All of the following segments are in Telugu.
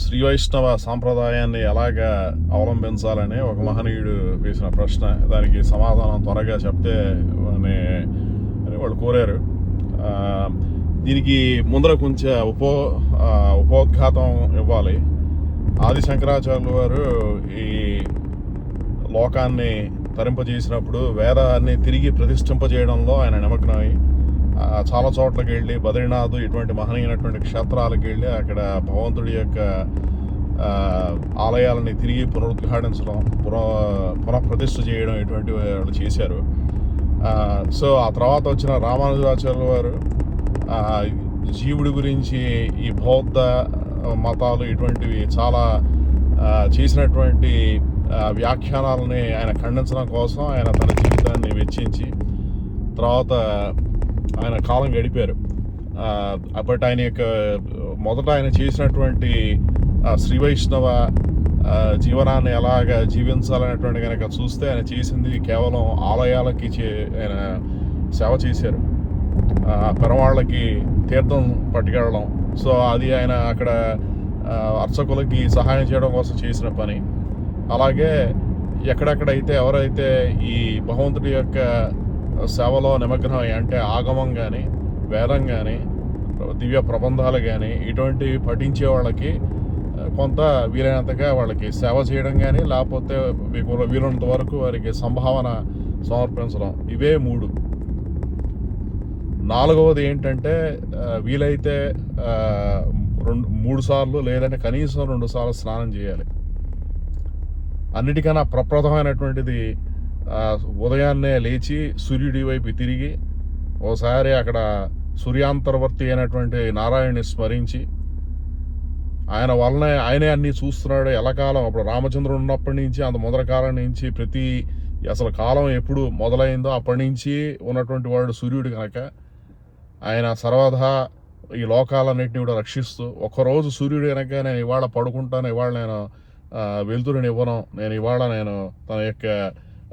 శ్రీ వైష్ణవ సాంప్రదాయాన్ని ఎలాగ అవలంబించాలని ఒక మహనీయుడు వేసిన ప్రశ్న. దానికి సమాధానం త్వరగా చెప్తే అని అని వాళ్ళు కోరారు. దీనికి ముందర కొంచెం ఉపో ఉపోద్ఘాతం ఇవ్వాలి. ఆది శంకరాచార్యులు వారు ఈ లోకాన్ని తరింపజేసినప్పుడు వేదాన్ని తిరిగి ప్రతిష్ఠింపజేయడంలో ఆయన నిమగ్నమై చాలా చోట్లకి వెళ్ళి బద్రీనాథ్ ఇటువంటి మహనీయమైనటువంటి క్షేత్రాలకు వెళ్ళి అక్కడ భగవంతుడి యొక్క ఆలయాలని తిరిగి పునరుద్ఘాటించడం పున పునఃప్రతిష్ఠ చేయడం ఇటువంటి వాళ్ళు చేశారు. సో ఆ తర్వాత వచ్చిన రామానుజాచార్యుల వారు జీవుడి గురించి ఈ బౌద్ధ మతాలు ఇటువంటివి చాలా చేసినటువంటి వ్యాఖ్యానాలని ఆయన ఖండించడం కోసం ఆయన తన జీవితాన్ని వెచ్చించి తర్వాత ఆయన కాలం గడిపారు. బట్ ఆయన యొక్క మొదట ఆయన చేసినటువంటి శ్రీ వైష్ణవ జీవనాన్ని ఎలాగ జీవించాలనేటువంటి కనుక చూస్తే ఆయన చేసింది కేవలం ఆలయాలకి చే ఆయన సేవ చేశారు. పెరవాళ్ళకి తీర్థం పట్టుకెళ్ళడం. సో అది ఆయన అక్కడ అర్చకులకి సహాయం చేయడం కోసం చేసిన పని. అలాగే ఎక్కడెక్కడైతే ఎవరైతే ఈ భగవంతుడి యొక్క సేవలో నిమగ్నమై అంటే ఆగమం కానీ వేదం కానీ దివ్య ప్రబంధాలు కానీ ఇటువంటివి పఠించే వాళ్ళకి కొంత వీలైనంతగా వాళ్ళకి సేవ చేయడం కానీ లేకపోతే మీకు వీలున్నంత వరకు వారికి సంభావన సమర్పించడం. ఇవే మూడు. నాలుగవది ఏంటంటే వీలైతే రెండు మూడు సార్లు లేదంటే కనీసం రెండు సార్లు స్నానం చేయాలి. అన్నిటికన్నా ప్రప్రదమైనటువంటిది ఉదయాన్నే లేచి సూర్యుడి వైపు తిరిగి ఓసారి అక్కడ సూర్యాంతర్వర్తి అయినటువంటి నారాయణ్ని స్మరించి ఆయన వల్లనే ఆయనే అన్ని చూస్తున్నాడు. ఎలకాలం అప్పుడు రామచంద్రుడు ఉన్నప్పటి నుంచి అంత మొదటి కాలం నుంచి ప్రతి అసలు కాలం ఎప్పుడు మొదలైందో అప్పటి నుంచి ఉన్నటువంటి వాడు సూర్యుడు కనుక. ఆయన సర్వదా ఈ లోకాలన్నింటినీ కూడా రక్షిస్తూ ఒక్కరోజు సూర్యుడు కనుక నేను ఇవాళ పడుకుంటాను ఇవాళ నేను వెలుతురుని ఇవ్వను నేను ఇవాళ నేను తన యొక్క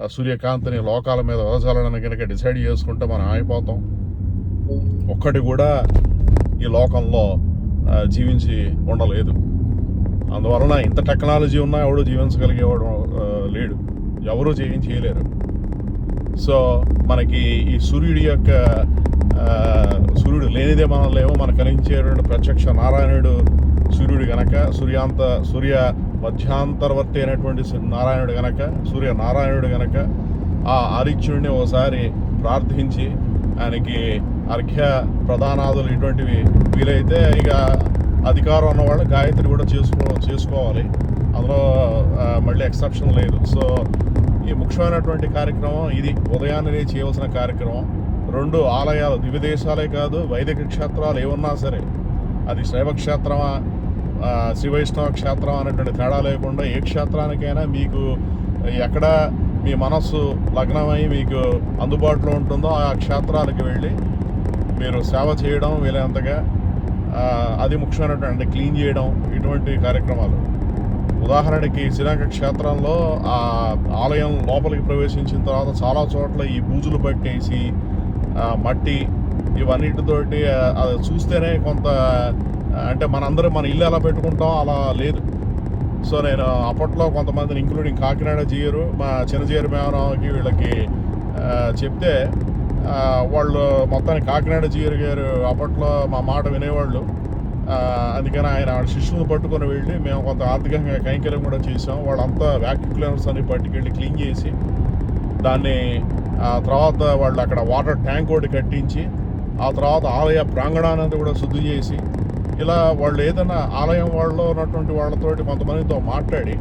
సూర్యకాంతిని లోకాల మీద వదజాలని కనుక డిసైడ్ చేసుకుంటే మనం ఆగిపోతాం. ఒక్కటి కూడా ఈ లోకంలో జీవించి ఉండలేదు. అందువలన ఇంత టెక్నాలజీ ఉన్నా ఎవడు జీవించగలిగేవాడు లేడు. ఎవరూ చేయించేయలేరు సో మనకి ఈ సూర్యుడి యొక్క సూర్యుడు లేనిదే మనం లేవు మనకు కనిపించేటువంటి ప్రత్యక్ష నారాయణుడు సూర్యుడు గనక సూర్యాంత సూర్య మధ్యాంతర్వర్తి అయినటువంటి నారాయణుడు గనక సూర్య నారాయణుడు గనక ఆ ఆదిత్యుడిని ఒకసారి ప్రార్థించి ఆయనకి అర్ఘ్య ప్రధానాదులు ఇటువంటివి వీలైతే ఇక అధికారం ఉన్నవాళ్ళు గాయత్రి కూడా చేసుకో చేసుకోవాలి. అందులో మళ్ళీ ఎక్సెప్షన్ లేదు. సో ఈ ముఖ్యమైనటువంటి కార్యక్రమం ఇది. ఉదయాన్నే చేయవలసిన కార్యక్రమం. రెండు ఆలయాలు దివ్య దేశాలే కాదు వైదిక క్షేత్రాలు ఏమన్నా సరే అది శైవ క్షేత్రమా శ్రీ వైష్ణవ క్షేత్రం అనేటువంటి తేడా లేకుండా ఏ క్షేత్రానికైనా మీకు ఎక్కడ మీ మనస్సు లగ్నమై మీకు అందుబాటులో ఉంటుందో ఆ క్షేత్రాలకు వెళ్ళి మీరు సేవ చేయడం వీలైనంతగా అది ముఖ్యమైనటువంటి అంటే క్లీన్ చేయడం ఇటువంటి కార్యక్రమాలు. ఉదాహరణకి శ్రీలంక క్షేత్రంలో ఆ ఆలయం లోపలికి ప్రవేశించిన తర్వాత చాలా చోట్ల ఈ బూజులు పట్టేసి మట్టి ఇవన్నిటితోటి అది చూస్తేనే కొంత అంటే మనందరం మన ఇల్లు ఎలా పెట్టుకుంటాం అలా లేదు. సో నేను అప్పట్లో కొంతమందిని ఇంక్లూడింగ్ కాకినాడ జీయరు మా చిన్నజీయరు మేమరావుకి వీళ్ళకి చెప్తే వాళ్ళు మొత్తానికి కాకినాడ జీయరు గారు అప్పట్లో మా మాట వినేవాళ్ళు. అందుకని ఆయన వాళ్ళ శిష్యులను పట్టుకొని వెళ్ళి మేము కొంత ఆర్థికంగా కైంకర్యం కూడా చేసాం వాళ్ళంతా వ్యాక్యూమ్ క్లీనర్స్ అన్ని పట్టుకెళ్ళి క్లీన్ చేసి దాన్ని తర్వాత వాళ్ళు అక్కడ వాటర్ ట్యాంక్ ఒకటి కట్టించి ఆ తర్వాత ఆలయ ప్రాంగణాన్ని కూడా శుద్ధి చేసి ఇలా వాళ్ళు ఏదైనా ఆలయం వాళ్ళలో ఉన్నటువంటి వాళ్ళతోటి కొంతమందితో మాట్లాడి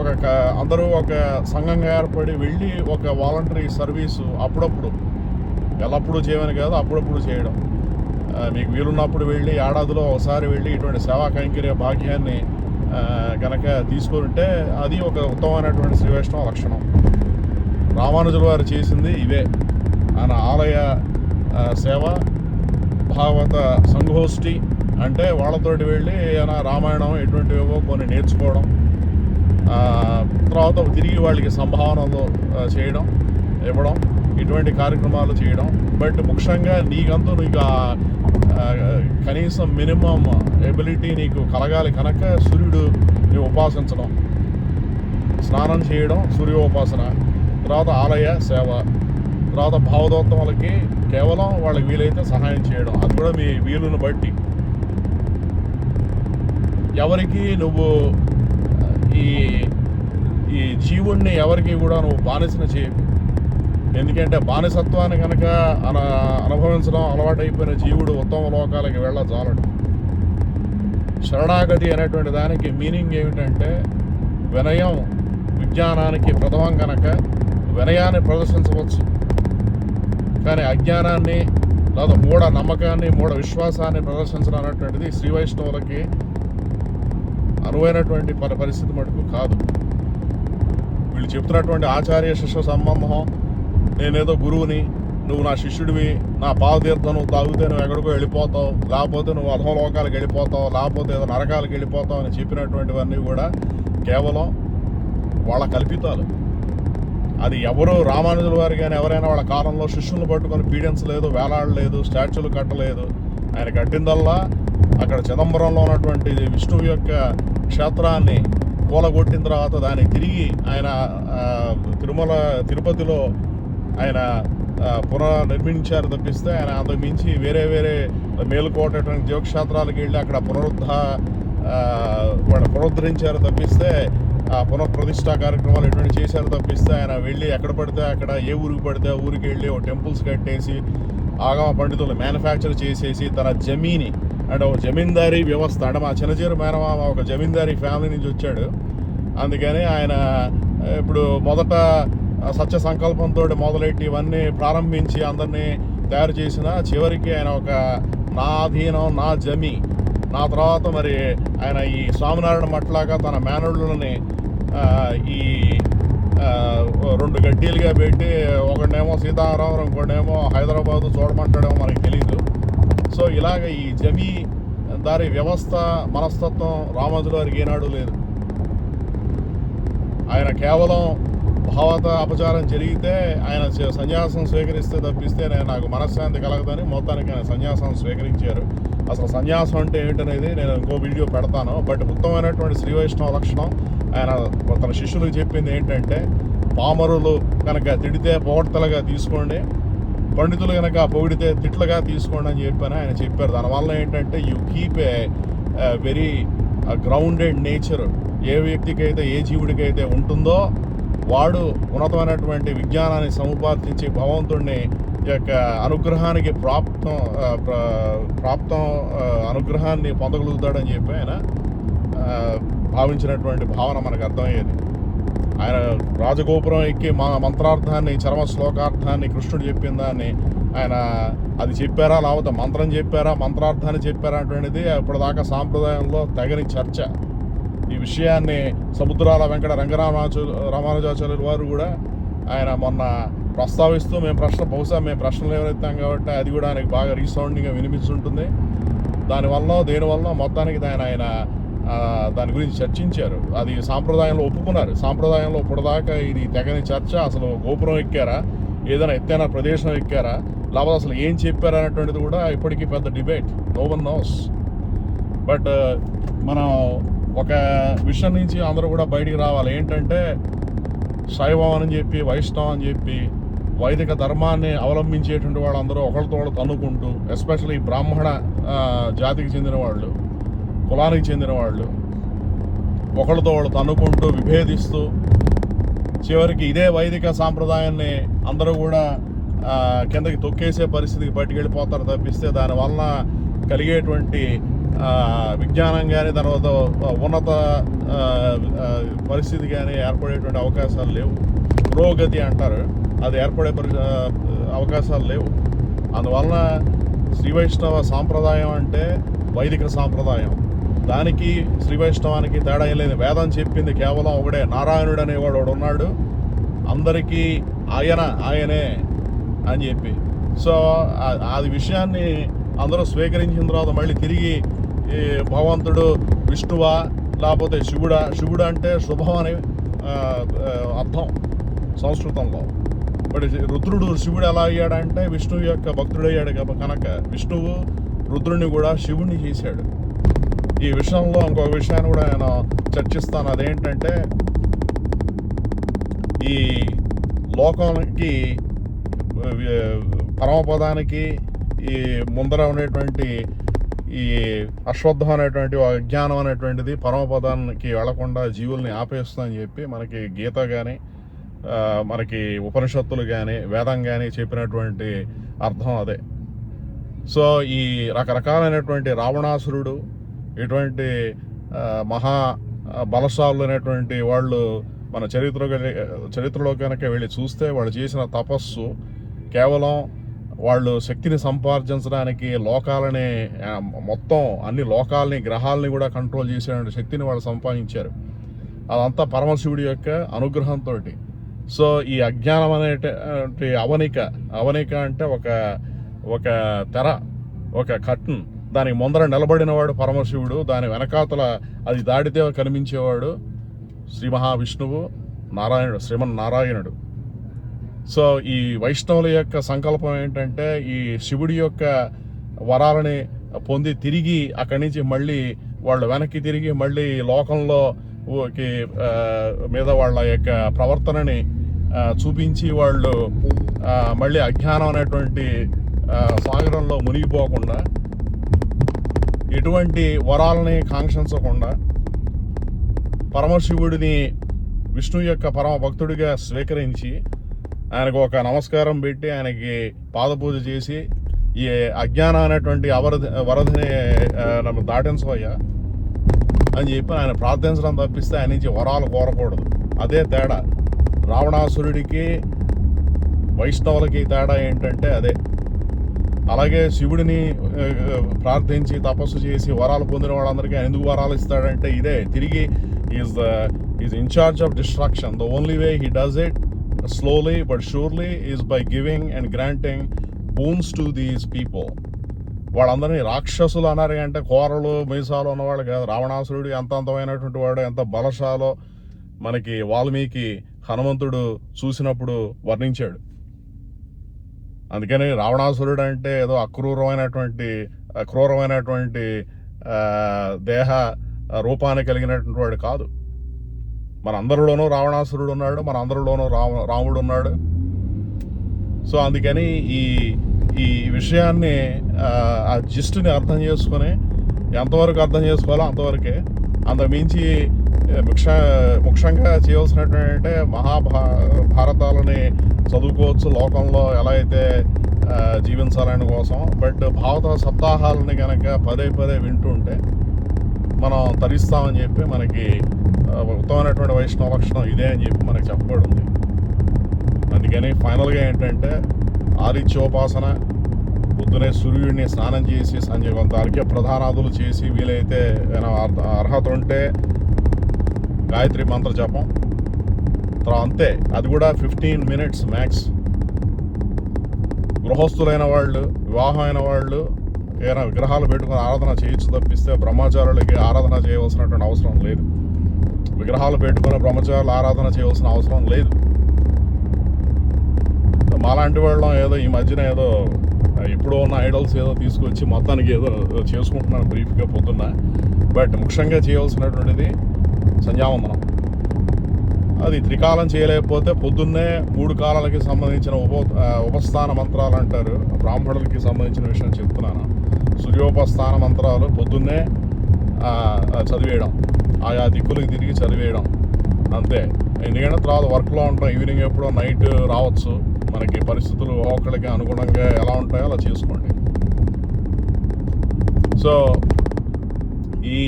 ఒక అందరూ ఒక సంఘంగా ఏర్పడి వెళ్ళి ఒక వాలంటరీ సర్వీసు అప్పుడప్పుడు ఎల్లప్పుడూ చేయమని కాదు అప్పుడప్పుడు చేయడం. మీకు వీలున్నప్పుడు వెళ్ళి ఏడాదిలో ఒకసారి వెళ్ళి ఇటువంటి సేవా కైంకర్య భాగ్యాన్ని కనుక తీసుకుంటే అది ఒక ఉత్తమమైనటువంటి శ్రీ వైష్ణవ లక్షణం. రామానుజుల వారు చేసింది ఇవే. ఆయన ఆలయ సేవ భాగవత సంఘోష్ఠి అంటే వాళ్ళతోటి వెళ్ళి ఏమైనా రామాయణం ఎటువంటివో కొన్ని నేర్చుకోవడం తర్వాత తిరిగి వాళ్ళకి సంభావనలు చేయడం ఇవ్వడం ఇటువంటి కార్యక్రమాలు చేయడం. బట్ ముఖ్యంగా నీకంతా నీకు ఆ- కనీసం మినిమం ఎబిలిటీ నీకు కలగాలి కనుక సూర్యుడు నీవు ఉపాసించడం. స్నానం చేయడం సూర్యోపాసన తర్వాత ఆలయ సేవ తర్వాత భావదోత్తములకి కేవలం వాళ్ళకి వీలైతే సహాయం చేయడం. అది కూడా మీ వీలును బట్టి. ఎవరికి నువ్వు ఈ ఈ జీవుణ్ణి ఎవరికి కూడా నువ్వు బానిసన చేయవు ఎందుకంటే బానిసత్వాన్ని కనుక అన అనుభవించడం అలవాటైపోయిన జీవుడు ఉత్తమ లోకాలకి వెళ్ళ జాలడు. శరణాగతి అనేటువంటి దానికి మీనింగ్ ఏమిటంటే వినయం విజ్ఞానానికి ప్రథమం కనుక వినయాన్ని ప్రదర్శించవచ్చు. కానీ అజ్ఞానాన్ని లేదా మూఢ నమ్మకాన్ని మూఢ విశ్వాసాన్ని ప్రదర్శించడం అనేటువంటిది శ్రీ వైష్ణవులకి అనువైనటువంటి పరి పరిస్థితి మటుకు కాదు. వీళ్ళు చెప్తున్నటువంటి ఆచార్య శిష్య సంబంధం నేనేదో గురువుని నువ్వు నా శిష్యుడివి నా పాదతీర్థం నువ్వు తాగితే నువ్వు ఎక్కడికో వెళ్ళిపోతావు లేకపోతే నువ్వు అధోలోకాలకు వెళ్ళిపోతావు లేకపోతే ఏదో నరకాలకు వెళ్ళిపోతావు అని చెప్పినటువంటివన్నీ కూడా కేవలం వాళ్ళ కల్పితాలు. అది ఎవరో రామానుజుల వారు కానీ ఎవరైనా వాళ్ళ కాలంలో శిష్యులను పట్టుకొని పీడించలేదు వేలాడలేదు స్టాచ్యూలు కట్టలేదు. ఆయన కట్టిందల్లా అక్కడ చిదంబరంలో ఉన్నటువంటి విష్ణువు యొక్క క్షేత్రాన్ని కూలగొట్టిన తర్వాత దాన్ని తిరిగి ఆయన తిరుమల తిరుపతిలో ఆయన పునర్నిర్మించారు తప్పిస్తే ఆయన అంతకు మించి వేరే వేరే మేలుకోటటువంటి జీవక్షేత్రాలకు వెళ్ళి అక్కడ పునరుద్ధ వాళ్ళు పునరుద్ధరించారు తప్పిస్తే పునఃప్రతిష్ఠా కార్యక్రమాలు ఎటువంటి చేశారు తప్పిస్తే ఆయన వెళ్ళి ఎక్కడ పడితే అక్కడ ఏ ఊరికి పడితే ఆ ఊరికి వెళ్ళి ఒక టెంపుల్స్ కట్టేసి ఆగమ పండితులు మ్యానుఫ్యాక్చర్ చేసేసి తన జమీని అంటే ఒక జమీందారీ వ్యవస్థ. అంటే మా చిన్నచేరు మేనమామ ఒక జమీందారీ ఫ్యామిలీ నుంచి వచ్చాడు. అందుకని ఆయన ఇప్పుడు మొదట సత్య సంకల్పంతో మొదలెట్టి ఇవన్నీ ప్రారంభించి అందరినీ తయారు చేసిన చివరికి ఆయన ఒక నా అధీనం నా జమి. నా తర్వాత మరి ఆయన ఈ స్వామినారాయణ మట్లాగా తన మేనళ్ళని ఈ రెండు గడ్డీలుగా పెట్టి ఒకడేమో సీతారామం ఇంకోటేమో హైదరాబాద్ చూడమంటాడేమో మనకి తెలియదు సో ఇలాగ ఈ జమీ దారి వ్యవస్థ మనస్తత్వం రామోజుల వారికి ఏనాడు లేదు. ఆయన కేవలం భావత అపచారం జరిగితే ఆయన సన్యాసం స్వీకరిస్తే తప్పిస్తే నేను నాకు మనశ్శాంతి కలగదని మొత్తానికి ఆయన సన్యాసం స్వీకరించారు. అసలు సన్యాసం అంటే ఏంటనేది నేను ఇంకో వీడియో పెడతాను. బట్ ఉత్తమమైనటువంటి శ్రీ వైష్ణవ లక్షణం ఆయన తన శిష్యులకు చెప్పింది ఏంటంటే పామరులు కనుక తిడితే పొగడ్తలుగా తీసుకోండి పండితులు కనుక పొగిడితే తిట్లుగా తీసుకోండి అని చెప్పని ఆయన చెప్పారు. దానివల్ల ఏంటంటే you keep a very grounded nature ఏ వ్యక్తికైతే ఏ జీవుడికైతే ఉంటుందో వాడు ఉన్నతమైనటువంటి విజ్ఞానాన్ని సముపార్జించి భగవంతుడిని యొక్క అనుగ్రహానికి ప్రాప్తం ప్రాప్తం అనుగ్రహాన్ని పొందగలుగుతాడని చెప్పి ఆయన భావించినటువంటి భావన మనకు అర్థమయ్యేది. ఆయన రాజగోపురం ఎక్కి మా మంత్రార్థాన్ని చరమ శ్లోకార్థాన్ని కృష్ణుడు చెప్పిన దాన్ని ఆయన అది చెప్పారా లేకపోతే మంత్రం చెప్పారా మంత్రార్థాన్ని చెప్పారా అటువంటిది ఇప్పటిదాకా సాంప్రదాయంలో తగని చర్చ. ఈ విషయాన్ని సముద్రాల వెంకట రంగరామాచు రామానుజాచార్యులు వారు కూడా ఆయన మొన్న ప్రస్తావిస్తూ మేము ప్రశ్న బహుశా మేము ప్రశ్నలు ఎవరెత్తాం కాబట్టి అది కూడా ఆయనకు బాగా రీసౌండింగ్గా వినిపిస్తుంటుంది. దానివల్ల దేనివల్ల మొత్తానికి ఆయన ఆయన దాని గురించి చర్చించారు. అది సాంప్రదాయంలో ఒప్పుకున్నారు. సాంప్రదాయంలో ఇప్పటిదాకా ఇది తెగని చర్చ. అసలు గోపురం ఎక్కారా? ఏదైనా ఎత్తైన ప్రదేశం ఎక్కారా? లేకపోతే అసలు ఏం చెప్పారు అనేటువంటిది కూడా ఇప్పటికీ పెద్ద debate. No one knows but మనం ఒక విషయం నుంచి అందరూ కూడా బయటికి రావాలి. ఏంటంటే శైవం అని చెప్పి వైష్ణవం అని చెప్పి వైదిక ధర్మాన్ని అవలంబించేటువంటి వాళ్ళందరూ ఒకరితో ఒకరు తన్నుకుంటూ ఎస్పెషల్లీ బ్రాహ్మణ జాతికి చెందిన వాళ్ళు కులానికి చెందిన వాళ్ళు ఒకళ్ళతో వాళ్ళు తన్నుకుంటూ విభేదిస్తూ చివరికి ఇదే వైదిక సాంప్రదాయాన్ని అందరూ కూడా కిందకి తొక్కేసే పరిస్థితికి పట్టుకెళ్ళిపోతారు తప్పిస్తే దానివల్ల కలిగేటువంటి విజ్ఞానం కానీ తర్వాత ఉన్నత పరిస్థితి కానీ ఏర్పడేటువంటి అవకాశాలు లేవు. పురోగతి అంటారు. అది ఏర్పడే పరి అవకాశాలు లేవు. అందువలన శ్రీ వైష్ణవ సాంప్రదాయం అంటే వైదిక సాంప్రదాయం. దానికి శ్రీ వైష్ణవానికి తేడా ఏం లేదు. వేదం చెప్పింది కేవలం ఒకడే. నారాయణుడు అనేవాడు ఒకడు ఉన్నాడు. అందరికీ ఆయన ఆయనే అని చెప్పి. సో ఆ- అది విషయాన్ని అందరూ స్వీకరించిన తర్వాత మళ్ళీ తిరిగి ఈ భగవంతుడు విష్ణువా లేకపోతే శివుడా శివుడు అంటే శుభం అని అర్థం సంస్కృతంలో. బట్ రుద్రుడు శివుడు ఎలా అయ్యాడంటే విష్ణువు యొక్క భక్తుడయ్యాడు కనుక కనుక విష్ణువు రుద్రుడిని కూడా శివుణ్ణి చేశాడు. ఈ విషయంలో ఇంకొక విషయాన్ని కూడా నేను చర్చిస్తాను. అదేంటంటే ఈ లోకానికి పరమపదానికి ఈ ముందర ఉండేటువంటి ఈ అశ్వత్థం అనేటువంటి అజ్ఞానం అనేటువంటిది పరమపదానికి వెళ్ళకుండా జీవుల్ని ఆపేస్తుందని చెప్పి మనకి గీత కానీ మనకి ఉపనిషత్తులు కానీ వేదం కానీ చెప్పినటువంటి అర్థం అదే. సో ఈ రకరకాలైనటువంటి రావణాసురుడు ఇటువంటి మహా బలశాలు అనేటువంటి వాళ్ళు మన చరిత్ర చరిత్రలో కనుక వెళ్ళి చూస్తే వాళ్ళు చేసిన తపస్సు కేవలం వాళ్ళు శక్తిని సంపార్జించడానికి లోకాలని మొత్తం అన్ని లోకాలని గ్రహాలని కూడా కంట్రోల్ చేసేటువంటి శక్తిని వాళ్ళు సంపాదించారు. అదంతా పరమశివుడి యొక్క అనుగ్రహంతో సో ఈ అజ్ఞానం అనేటువంటి అవనిక అవనిక అంటే ఒక ఒక తెర ఒక కర్టన్ దానికి ముందర నిలబడినవాడు పరమశివుడు దాని వెనకాతల అది దాడితే కనిపించేవాడు శ్రీ మహావిష్ణువు నారాయణుడు శ్రీమన్ నారాయణుడు. సో ఈ వైష్ణవుల యొక్క సంకల్పం ఏంటంటే ఈ శివుడి యొక్క వరాలని పొంది తిరిగి అక్కడి నుంచి మళ్ళీ వాళ్ళు వెనక్కి తిరిగి మళ్ళీ లోకంలో మీద వాళ్ళ యొక్క ప్రవర్తనని చూపించి వాళ్ళు మళ్ళీ అజ్ఞానం అనేటువంటి సాగరంలో మునిగిపోకుండా ఎటువంటి వరాలని కాంక్షించకుండా పరమశివుడిని విష్ణు యొక్క పరమ భక్తుడిగా స్వీకరించి ఆయనకు ఒక నమస్కారం పెట్టి ఆయనకి పాదపూజ చేసి ఈ అజ్ఞానం అనేటువంటి అవరధ వరధని నన్ను దాటించవయ్యా అని చెప్పి ఆయన ప్రార్థించడం తప్పిస్తే ఆయన నుంచి వరాలు కోరకూడదు. అదే తేడా. రావణాసురుడికి వైష్ణవులకి తేడా ఏంటంటే అదే. అలాగే శివుడిని ప్రార్థించి తపస్సు చేసి వరాలు పొందిన వాళ్ళందరికీ ఎందుకు వరాలు ఇస్తాడంటే ఇదే తిరిగి is the is in charge of destruction the only way he does it slowly but surely is by giving and granting boons to these people వాళ్ళందరినీ రాక్షసులు అన్నారు అంటే కోరలు మీసాలు ఉన్నవాళ్ళు కాదు. రావణాసురుడు ఎంత అంతమైనటువంటి వాడు ఎంత బలశాలో మనకి వాల్మీకి హనుమంతుడు చూసినప్పుడు వర్ణించాడు. అందుకని రావణాసురుడు అంటే ఏదో అక్రూరమైనటువంటి క్రూరమైనటువంటి దేహ రూపాన్ని కలిగినటువంటి వాడు కాదు. మన అందరిలోనూ రావణాసురుడు ఉన్నాడు మన అందరిలోనూ రామ రాముడు ఉన్నాడు. సో అందుకని ఈ ఈ విషయాన్ని ఆ, ఆ జిస్ట్ని అర్థం చేసుకొని ఎంతవరకు అర్థం చేసుకోవాలో అంతవరకే. అంత మించి ముఖ్య ముఖ్యంగా చేయవలసినటువంటి అంటే మహాభా భారతాలని చదువుకోవచ్చు లోకంలో ఎలా అయితే జీవించాలని కోసం. బట్ భారత సప్తాహాలని కనుక పదే పదే వింటుంటే మనం తరిస్తామని చెప్పి మనకి ఆ, ఉత్తమమైనటువంటి వైష్ణవ లక్షణం ఇదే అని చెప్పి మనకి చెప్పబడింది. అందుకని ఫైనల్గా ఏంటంటే ఆదిత్యోపాసన పొద్దునే సూర్యుడిని స్నానం చేసి సంజయ్ కొంత అర్ఘ్య ప్రధానాదులు చేసి వీలైతే అర్హత ఉంటే గాయత్రి మంత్ర జపం మాత్రం అంతే. అది కూడా ఫిఫ్టీన్ మినిట్స్ మ్యాక్స్ గృహస్థులైన వాళ్ళు వివాహం అయిన వాళ్ళు ఏదైనా విగ్రహాలు పెట్టుకుని ఆరాధన చేయొచ్చు తప్పిస్తే బ్రహ్మచారులకి ఆరాధన చేయవలసినటువంటి అవసరం లేదు. విగ్రహాలు పెట్టుకుని బ్రహ్మచారులు ఆరాధన చేయవలసిన అవసరం లేదు. మాలాంటి వాళ్ళం ఏదో ఈ మధ్యన ఏదో ఇప్పుడు ఉన్న ఐడల్స్ ఏదో తీసుకొచ్చి మొత్తానికి ఏదో చేసుకుంటున్నాను బ్రీఫ్గా పొద్దున్న. బట్ ముఖ్యంగా చేయవలసినటువంటిది సంధ్యావందనం. అది త్రికాలం చేయలేకపోతే పొద్దున్నే మూడు కాలాలకి సంబంధించిన ఉప ఉపస్థాన మంత్రాలు అంటారు. బ్రాహ్మణులకి సంబంధించిన విషయం చెప్తున్నాను. సూర్యోపస్థాన మంత్రాలు పొద్దున్నే చదివేయడం. ఆయా దిక్కులకు తిరిగి చదివేయడం. అంతే. ఎందుకంటే తర్వాత వర్క్లో ఉంటాం. ఈవినింగ్ ఎప్పుడో నైట్ రావచ్చు. మనకి పరిస్థితులు ఒకళ్ళకి అనుగుణంగా ఎలా ఉంటాయో అలా చేసుకోండి. సో ఈ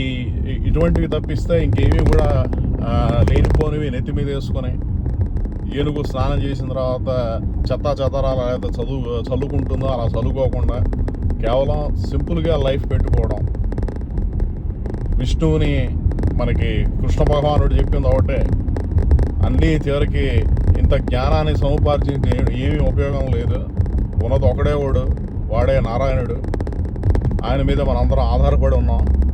ఇటువంటివి తప్పిస్తే ఇంకేమీ కూడా లేనిపోనివి నెత్తి మీద వేసుకొని ఏనుగు స్నానం చేసిన తర్వాత చెత్త చెదరాలు అయితే చదువు చల్లుకుంటుందో అలా చల్లుకోకుండా కేవలం సింపుల్గా లైఫ్ పెట్టుకోవడం. విష్ణువుని మనకి కృష్ణ భగవానుడు చెప్పింది ఒకటే అన్నీ చివరికి ఇంత జ్ఞానాన్ని సముపార్జించి ఏమీ ఉపయోగం లేదు. ఉన్నది ఒకడే వాడు వాడే నారాయణుడు. ఆయన మీద మనందరం ఆధారపడి ఉన్నాం.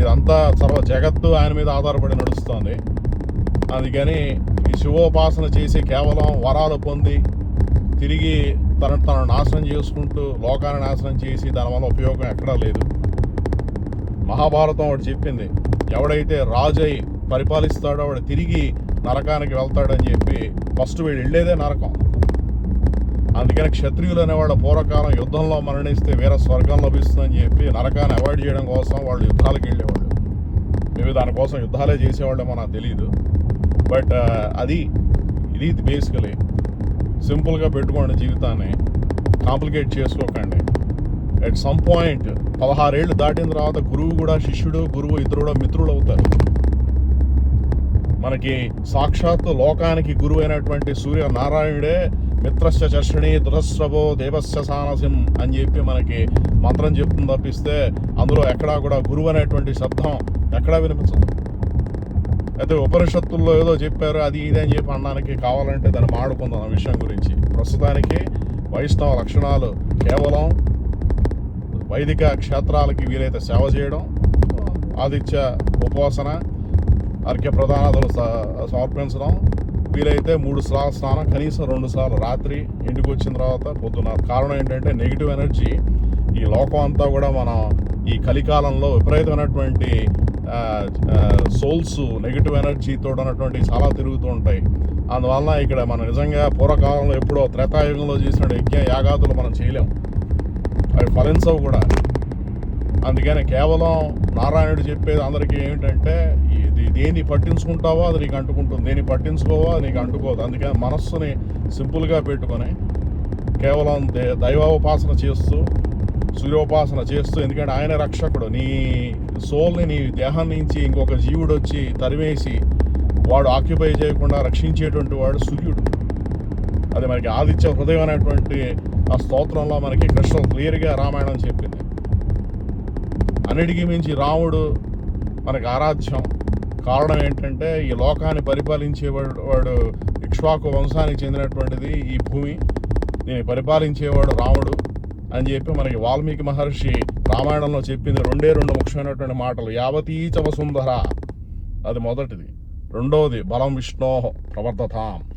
ఇదంతా సర్వ జగత్తు ఆయన మీద ఆధారపడి నడుస్తుంది. అందుకని ఈ శివోపాసన చేసి కేవలం వరాలు పొంది తిరిగి తన తను నాశనం చేసుకుంటూ లోకాన్ని నాశనం చేసి దానివల్ల ఉపయోగం ఎక్కడా లేదు. మహాభారతం ఒకటి చెప్పింది ఎవడైతే రాజై పరిపాలిస్తాడో వాడు తిరిగి నరకానికి వెళ్తాడని చెప్పి ఫస్ట్ వీడు వెళ్ళేదే నరకం. అందుకని క్షత్రియులు అనేవాళ్ళ పూర్వకాలం యుద్ధంలో మరణిస్తే వేరే స్వర్గం లభిస్తుందని చెప్పి నరకాన్ని అవాయిడ్ చేయడం కోసం వాళ్ళు యుద్ధాలకు వెళ్ళేవాళ్ళు. మేము దానికోసం యుద్ధాలే చేసేవాళ్ళేమో నాకు తెలియదు బట్ అది ఇది బేసికలీ సింపుల్గా పెట్టుకోండి జీవితాన్ని కాంప్లికేట్ చేసుకోకండి. ఎట్ సమ్ పాయింట్ పదహారేళ్ళు దాటిన తర్వాత గురువు కూడా శిష్యుడు గురువు ఇద్దరు కూడా మిత్రులు అవుతారు. మనకి సాక్షాత్తు లోకానికి గురువు అయినటువంటి సూర్య నారాయణుడే మిత్రస్య చర్షిణి దురస్రవో దేవస్య సానసిం అని చెప్పి మనకి మంత్రం చెప్తుంది తప్పిస్తే అందులో ఎక్కడా కూడా గురువు అనేటువంటి శబ్దం ఎక్కడా వినిపించదు. అయితే ఉపనిషత్తుల్లో ఏదో చెప్పారు అది ఇది అని చెప్పి అనడానికి కావాలంటే దాన్ని మాడుకుందాం ఆ విషయం గురించి. ప్రస్తుతానికి వైష్ణవ లక్షణాలు కేవలం వైదిక క్షేత్రాలకి వీలైతే సేవ చేయడం ఆదిత్య ఉపాసన అర్ఘ్య ప్రధానాదులు స- సమర్పించడం వీలైతే మూడు సార్లు స్నానం కనీసం రెండు సార్లు రాత్రి ఇంటికి వచ్చిన తర్వాత పొద్దున కారణం ఏంటంటే నెగిటివ్ ఎనర్జీ ఈ లోకం అంతా కూడా మనం ఈ కలికాలంలో విపరీతమైనటువంటి సోల్స్ నెగిటివ్ ఎనర్జీతో ఉన్నటువంటి చాలా తిరుగుతూ ఉంటాయి. అందువలన ఇక్కడ మనం నిజంగా పూర్వకాలంలో ఎప్పుడో త్రేతాయుగంలో చేసిన యజ్ఞ యాగాదులు మనం చేయలేం. అవి ఫలించవు కూడా. అందుకని కేవలం నారాయణుడు చెప్పేది అందరికీ ఏమిటంటే దేన్ని పట్టించుకుంటావో అది నీకు అంటుకుంటుంది. దేన్ని పట్టించుకోవో అది నీకు అంటుకోదు. అందుకని మనస్సుని సింపుల్గా పెట్టుకొని కేవలం దే దైవోపాసన చేస్తూ సూర్యోపాసన చేస్తూ ఎందుకంటే ఆయన రక్షకుడు. నీ సోల్ని నీ దేహం నుంచి ఇంకొక జీవుడు వచ్చి తరివేసి వాడు ఆక్యుపై చేయకుండా రక్షించేటువంటి వాడు సూర్యుడు. అది మనకి ఆదిత్య హృదయం అనేటువంటి ఆ స్తోత్రంలో మనకి కృష్ణ క్లియర్గా రామాయణం చెప్పింది. అన్నిటికీ మించి రాముడు మనకి ఆరాధ్యం. కారణం ఏంటంటే ఈ లోకాన్ని పరిపాలించేవాడు వాడు ఇక్ష్వాకు వంశానికి చెందినటువంటిది ఈ భూమి. దీన్ని పరిపాలించేవాడు రాముడు అని చెప్పి మనకి వాల్మీకి మహర్షి రామాయణంలో చెప్పింది రెండే రెండు ముఖ్యమైనటువంటి మాటలు. యావతీచ వసుంధర అది మొదటిది. రెండవది బలం విష్ణో ప్రవర్ధతాం.